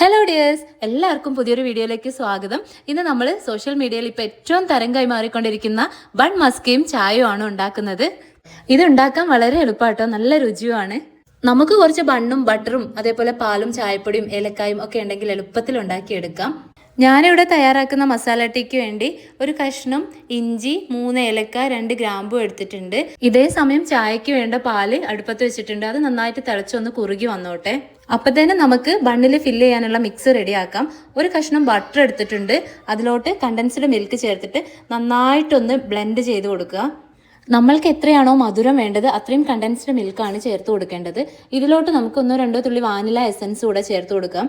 Hello dears എല്ലാവർക്കും പുതിയൊരു വീഡിയോയിലേക്ക് സ്വാഗതം. ഇന്ന് നമ്മൾ സോഷ്യൽ മീഡിയയിൽ ഇപ്പോൾ ഏറ്റവും തരം കൈമാറിക്കൊണ്ടിരിക്കുന്ന ബൺ മസ്കയും ചായയും ആണ് ഉണ്ടാക്കുന്നത്. ഇത് ഉണ്ടാക്കാൻ വളരെ എളുപ്പമാട്ടോ. നല്ല രുചിയുമാണ്. നമുക്ക് കുറച്ച് ബണ്ണും ബട്ടറും അതേപോലെ പാലും ചായപ്പൊടിയും ഏലക്കായും ഒക്കെ ഉണ്ടെങ്കിൽ എളുപ്പത്തിൽ ഉണ്ടാക്കിയെടുക്കാം. ഞാനിവിടെ തയ്യാറാക്കുന്ന മസാല ടീക്ക് വേണ്ടി ഒരു കഷ്ണം ഇഞ്ചി മൂന്ന് ഏലക്ക രണ്ട് ഗ്രാമ്പും എടുത്തിട്ടുണ്ട്. ഇതേ സമയം ചായക്ക് വേണ്ട പാൽ അടുപ്പത്ത് വെച്ചിട്ടുണ്ട്. അത് നന്നായിട്ട് തിളച്ചൊന്ന് കുറുകി വന്നോട്ടെ. അപ്പത്തേനും നമുക്ക് ബണ്ണിൽ ഫില്ല് ചെയ്യാനുള്ള മിക്സ് റെഡിയാക്കാം ഒരു കഷ്ണം ബട്ടർ എടുത്തിട്ടുണ്ട്. അതിലോട്ട് കണ്ടൻസ്ഡ് മിൽക്ക് ചേർത്തിട്ട് നന്നായിട്ടൊന്ന് ബ്ലെൻഡ് ചെയ്ത് കൊടുക്കുക. നമ്മൾക്ക് എത്രയാണോ മധുരം വേണ്ടത് അത്രയും കണ്ടൻസ്ഡ് മിൽക്കാണ് ചേർത്ത് കൊടുക്കേണ്ടത്. ഇതിലോട്ട് നമുക്ക് ഒന്നോ രണ്ടോ തുള്ളി വാനില എസൻസ് കൂടെ ചേർത്ത് കൊടുക്കാം.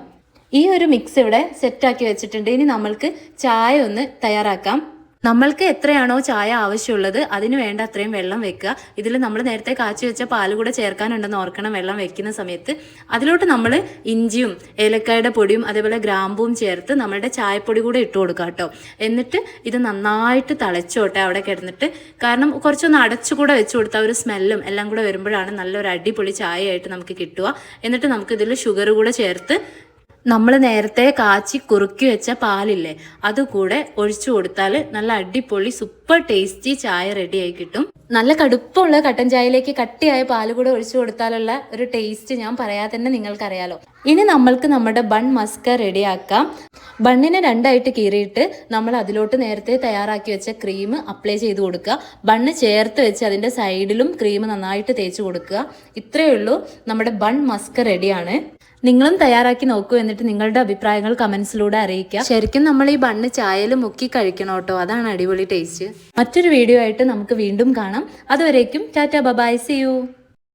ഈ ഒരു മിക്സ് ഇവിടെ സെറ്റാക്കി വെച്ചിട്ടുണ്ട്. ഇനി നമ്മൾക്ക് ചായ ഒന്ന് തയ്യാറാക്കാം. നമ്മൾക്ക് എത്രയാണോ ചായ ആവശ്യമുള്ളത് അതിന് വേണ്ട അത്രയും വെള്ളം വെക്കുക. ഇതിൽ നമ്മൾ നേരത്തെ കാച്ചി വെച്ച പാൽ കൂടെ ചേർക്കാനുണ്ടെന്ന് ഓർക്കണം വെള്ളം വെക്കുന്ന സമയത്ത്. അതിലോട്ട് നമ്മൾ ഇഞ്ചിയും ഏലക്കായുടെ പൊടിയും അതേപോലെ ഗ്രാമ്പും ചേർത്ത് നമ്മളുടെ ചായപ്പൊടി കൂടെ ഇട്ട് കൊടുക്കുക കേട്ടോ. എന്നിട്ട് ഇത് നന്നായിട്ട് തളച്ചോട്ടെ അവിടെ കിടന്നിട്ട്. കാരണം കുറച്ചൊന്ന് അടച്ചുകൂടെ വെച്ച് കൊടുത്താൽ ഒരു സ്മെല്ലും എല്ലാം കൂടെ വരുമ്പോഴാണ് നല്ലൊരു അടിപൊളി ചായയായിട്ട് നമുക്ക് കിട്ടുക. എന്നിട്ട് നമുക്ക് ഇതിൽ ഷുഗർ കൂടെ ചേർത്ത് നമ്മൾ നേരത്തെ കാച്ചി കുറുക്കി വെച്ച പാലില്ലേ അതുകൂടെ ഒഴിച്ചു കൊടുത്താൽ നല്ല അടിപൊളി സൂപ്പർ ടേസ്റ്റി ചായ റെഡിയായി കിട്ടും. നല്ല കടുപ്പമുള്ള കട്ടൻ ചായയിലേക്ക് കട്ടിയായ പാൽ കൂടെ ഒഴിച്ചു കൊടുത്താലുള്ള ഒരു ടേസ്റ്റ് ഞാൻ പറയാതെ തന്നെ നിങ്ങൾക്കറിയാലോ. ഇനി നമ്മൾക്ക് നമ്മുടെ ബൺ മസ്ക റെഡിയാക്കാം ബണ്ണിനെ രണ്ടായിട്ട് കീറിയിട്ട് നമ്മൾ അതിലോട്ട് നേരത്തെ തയ്യാറാക്കി വെച്ച ക്രീം അപ്ലൈ ചെയ്ത് കൊടുക്കുക. ബണ്ണ് ചേർത്ത് വെച്ച് അതിന്റെ സൈഡിലും ക്രീം നന്നായിട്ട് തേച്ച് കൊടുക്കുക. ഇത്രയേ ഉള്ളൂ. നമ്മുടെ ബൺ മസ്ക് റെഡിയാണ്. നിങ്ങളും തയ്യാറാക്കി നോക്കൂ എന്നിട്ട് നിങ്ങളുടെ അഭിപ്രായങ്ങൾ കമൻസിലൂടെ അറിയിക്കുക. ശരിക്കും നമ്മൾ ഈ ബണ്ണ് ചായയിൽ മുക്കി കഴിക്കണം കേട്ടോ. അതാണ് അടിപൊളി ടേസ്റ്റ് മറ്റൊരു വീഡിയോ ആയിട്ട് നമുക്ക് വീണ്ടും കാണാം. അതുവരേക്കും ടാറ്റ ബബായ്. C U